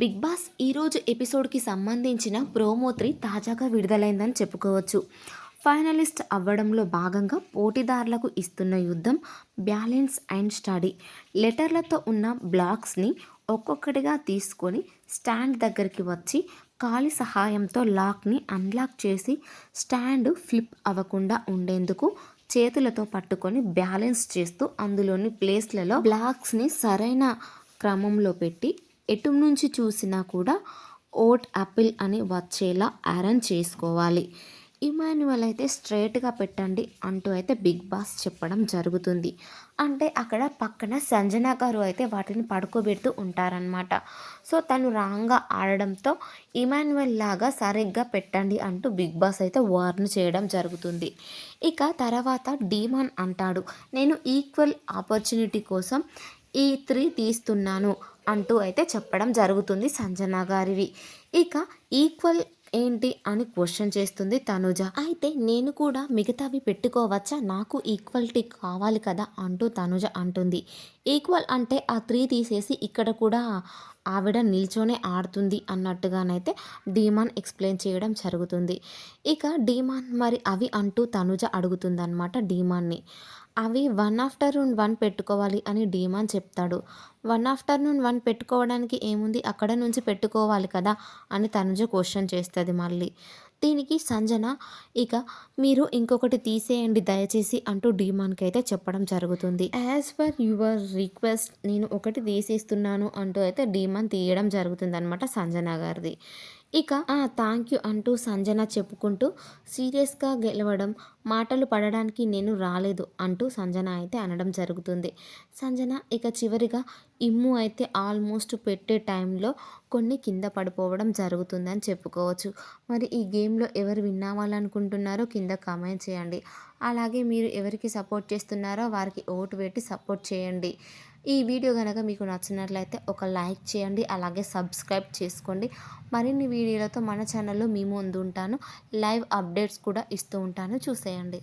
Big boss ఈరోజు ఎపిసోడ్కి సంబంధించిన promo three తాజాగా విడుదలైందని చెప్పుకోవచ్చు. ఫైనలిస్ట్ అవ్వడంలో భాగంగా పోటీదారులకు ఇస్తున్న యుద్ధం బ్యాలెన్స్ అండ్ స్టడీ. లెటర్లతో ఉన్న బ్లాక్స్ని ఒక్కొక్కటిగా తీసుకొని స్టాండ్ దగ్గరికి వచ్చి కాలి సహాయంతో లాక్ని అన్లాక్ చేసి స్టాండ్ ఫ్లిప్ అవ్వకుండా ఉండేందుకు చేతులతో పట్టుకొని బ్యాలెన్స్ చేస్తూ అందులోని ప్లేస్లలో బ్లాక్స్ని సరైన క్రమంలో పెట్టి ఎటు నుంచి చూసినా కూడా ఓట్ యాపిల్ అని వచ్చేలా అరేంజ్ చేసుకోవాలి. ఇమాన్యువల్ అయితే స్ట్రైట్గా పెట్టండి అంటూ అయితే బిగ్ బాస్ చెప్పడం జరుగుతుంది. అంటే అక్కడ పక్కన సంజన గారు అయితే వాటిని పడుకోబెడుతూ ఉంటారనమాట సో తను రాంగ్గా ఆడడంతో ఇమాన్యువల్ లాగా సరిగ్గా పెట్టండి అంటూ బిగ్ బాస్ అయితే వార్న్ చేయడం జరుగుతుంది. ఇక తర్వాత డీమాన్ అంటాడు నేను ఈక్వల్ ఆపర్చునిటీ కోసం ఈ త్రీ తీస్తున్నాను అంటూ అయితే చెప్పడం జరుగుతుంది సంజన గారివి. ఇక ఈక్వల్ ఏంటి అని క్వశ్చన్ చేస్తుంది తనుజ. అయితే నేను కూడా మిగతావి పెట్టుకోవచ్చా? నాకు ఈక్వాలిటీ కావాలి కదా అంటూ తనుజ అంటుంది. ఈక్వల్ అంటే ఆ త్రీ తీసేసి ఇక్కడ కూడా ఆవిడ నిల్చొనే ఆడుతుంది అన్నట్టుగానైతే డీమాన్ ఎక్స్ప్లెయిన్ చేయడం జరుగుతుంది. ఇక డీమాన్ మరి అవి అంటూ తనుజ అడుగుతుందన్నమాట డీమాన్ని. అవి వన్ ఆఫ్టర్నూన్ వన్ పెట్టుకోవాలి అని డీమాన్ చెప్తాడు. వన్ ఆఫ్టర్నూన్ వన్ పెట్టుకోవడానికి ఏముంది? అక్కడ నుంచి పెట్టుకోవాలి కదా అని తనుజ క్వశ్చన్ చేస్తుంది మళ్ళీ. దీనికి సంజన ఇక మీరు ఇంకొకటి తీసేయండి దయచేసి అంటూ డీమాన్కి అయితే చెప్పడం జరుగుతుంది. యాజ్ పర్ యువర్ రిక్వెస్ట్ నేను ఒకటి తీసేస్తున్నాను అంటూ అయితే డీమాన్ తీయడం జరుగుతుంది అనమాట సంజన గారిది. ఇక థ్యాంక్ యూ అంటూ సంజన చెప్పుకుంటూ సీరియస్గా గెలవడం మాటలు పడడానికి నేను రాలేదు అంటూ సంజన అయితే అనడం జరుగుతుంది. సంజన ఇక చివరిగా ఇమ్ము అయితే ఆల్మోస్ట్ పెట్టే టైంలో కొన్ని కింద పడిపోవడం జరుగుతుందని చెప్పుకోవచ్చు. మరి ఈ గేమ్లో ఎవరు విన్ అవ్వాలనుకుంటున్నారో కింద కామెంట్ చేయండి. అలాగే మీరు ఎవరికి సపోర్ట్ చేస్తున్నారో వారికి ఓటు పెట్టి సపోర్ట్ చేయండి. ఈ వీడియో కనుక మీకు నచ్చినట్లయితే ఒక లైక్ చేయండి అలాగే సబ్స్క్రైబ్ చేసుకోండి. మరిన్ని వీడియోలతో మన ఛానల్లో మీ ముందు ఉంటాను. లైవ్ అప్డేట్స్ కూడా ఇస్తూ ఉంటాను. చూసేయండి.